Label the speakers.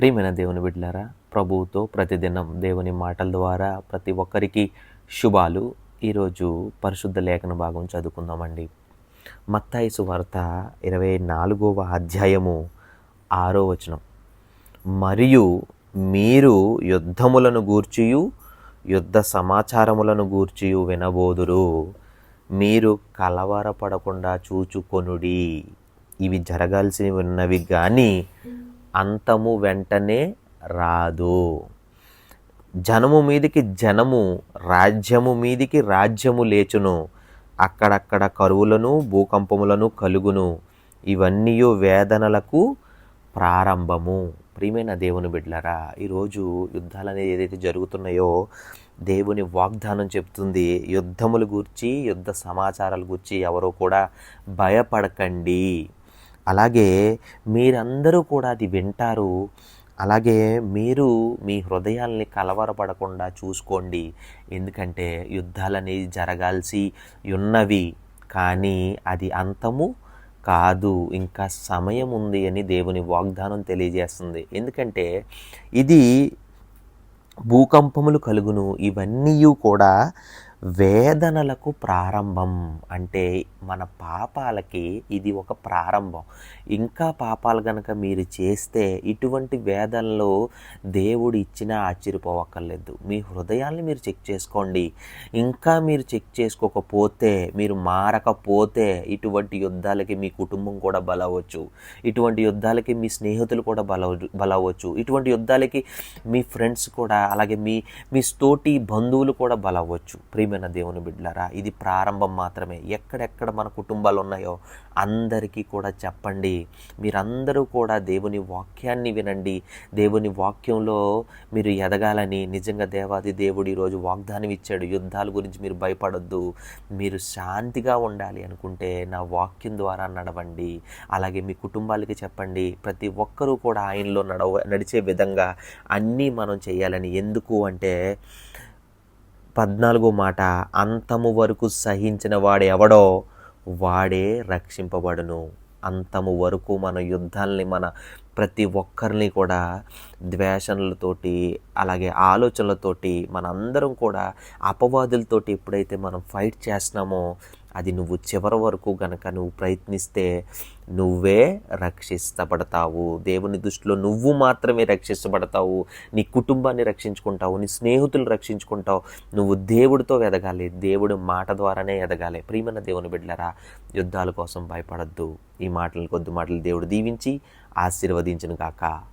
Speaker 1: ప్రియమైన దేవుని బిడ్డలారా ప్రభువుతో ప్రతిదినం దేవుని మాటల ద్వారా ప్రతి ఒక్కరికి శుభాలు. ఈరోజు పరిశుద్ధ లేఖన భాగం చదువుకుందామండి. మత్తాయి సువార్త ఇరవై నాలుగవ అధ్యాయము ఆరో వచనం. మరియు మీరు యుద్ధములను గూర్చియు యుద్ధ సమాచారములను గూర్చియు వినబోదురు. మీరు కలవరపడకుండా చూచుకొనుడి. ఇవి జరగాల్సి ఉన్నవి కానీ అంతము వెంటనే రాదు. జనము మీదికి జనము రాజ్యము మీదికి రాజ్యము లేచును. అక్కడక్కడ కరువులను భూకంపములను కలుగును. ఇవన్నీ వేదనలకు ప్రారంభము. ప్రియమైన దేవుని బిడ్లరా ఈరోజు యుద్ధాలు అనేది ఏదైతే జరుగుతున్నాయో దేవుని వాగ్దానం చెప్తుంది. యుద్ధముల గురించి యుద్ధ సమాచారాల గురించి ఎవరో కూడా భయపడకండి. అలాగే మీరందరూ కూడా అది వింటారు. అలాగే మీరు మీ హృదయాల్ని కలవరపడకుండా చూసుకోండి. ఎందుకంటే యుద్ధాలనేవి జరగాల్సి ఉన్నవి. కానీ అది అంతము కాదు. ఇంకా సమయం ఉంది అని దేవుని వాగ్దానం తెలియజేస్తుంది. ఎందుకంటే ఇది భూకంపములు కలుగును. ఇవన్నీ కూడా వేదనలకు ప్రారంభం అంటే మన పాపాలకి ఇది ఒక ప్రారంభం. ఇంకా పాపాలు కనుక మీరు చేస్తే ఇటువంటి వేదనలు దేవుడు ఇచ్చినా ఆశ్చర్యపోవక్కర్లేదు. మీ హృదయాల్ని మీరు చెక్ చేసుకోండి. ఇంకా మీరు చెక్ చేసుకోకపోతే మీరు మారకపోతే ఇటువంటి యుద్ధాలకి మీ కుటుంబం కూడా బలవచ్చు. ఇటువంటి యుద్ధాలకి మీ స్నేహితులు కూడా బల బలవచ్చు. ఇటువంటి యుద్ధాలకి మీ ఫ్రెండ్స్ కూడా అలాగే మీ మీ తోటి బంధువులు కూడా బలవచ్చు. ప్రి ప్రియమైన దేవుని బిడ్డలారా ఇది ప్రారంభం మాత్రమే. ఎక్కడెక్కడ మన కుటుంబాలు ఉన్నాయో అందరికీ కూడా చెప్పండి. మీరందరూ కూడా దేవుని వాక్యాన్ని వినండి. దేవుని వాక్యంలో మీరు ఎదగాలని నిజంగా దేవాది దేవుడు ఈరోజు వాగ్దానం ఇచ్చాడు. యుద్ధాల గురించి మీరు భయపడొద్దు. మీరు శాంతిగా ఉండాలి అనుకుంటే నా వాక్యం ద్వారా నడవండి. అలాగే మీ కుటుంబాలకి చెప్పండి. ప్రతి ఒక్కరూ కూడా ఆయనలో నడవ నడిచే విధంగా అన్నీ మనం చేయాలని. ఎందుకు అంటే పద్నాలుగో మాట అంతము వరకు సహించిన వాడు ఎవడో వాడే రక్షింపబడును. అంతము వరకు మన యుద్ధాల్ని మన ప్రతి ఒక్కరిని కూడా ద్వేషణలతోటి అలాగే ఆలోచనలతోటి మనందరం కూడా అపవాదులతోటి ఎప్పుడైతే మనం ఫైట్ చేస్తున్నామో అది నువ్వు చివరి వరకు గనక నువ్వు ప్రయత్నిస్తే నువ్వే రక్షిస్తబడతావు. దేవుని దృష్టిలో నువ్వు మాత్రమే రక్షించబడతావు నీ కుటుంబాన్ని రక్షించుకుంటావు. నీ స్నేహితులు రక్షించుకుంటావు. నువ్వు దేవుడితో ఎదగాలి. దేవుడి మాట ద్వారానే ఎదగాలి. ప్రియమైన దేవుని బిడ్డలరా యుద్ధాల కోసం భయపడద్దు. ఈ మాటలు కొద్ది మాటలు దేవుడు దీవించి ఆశీర్వదించను కాక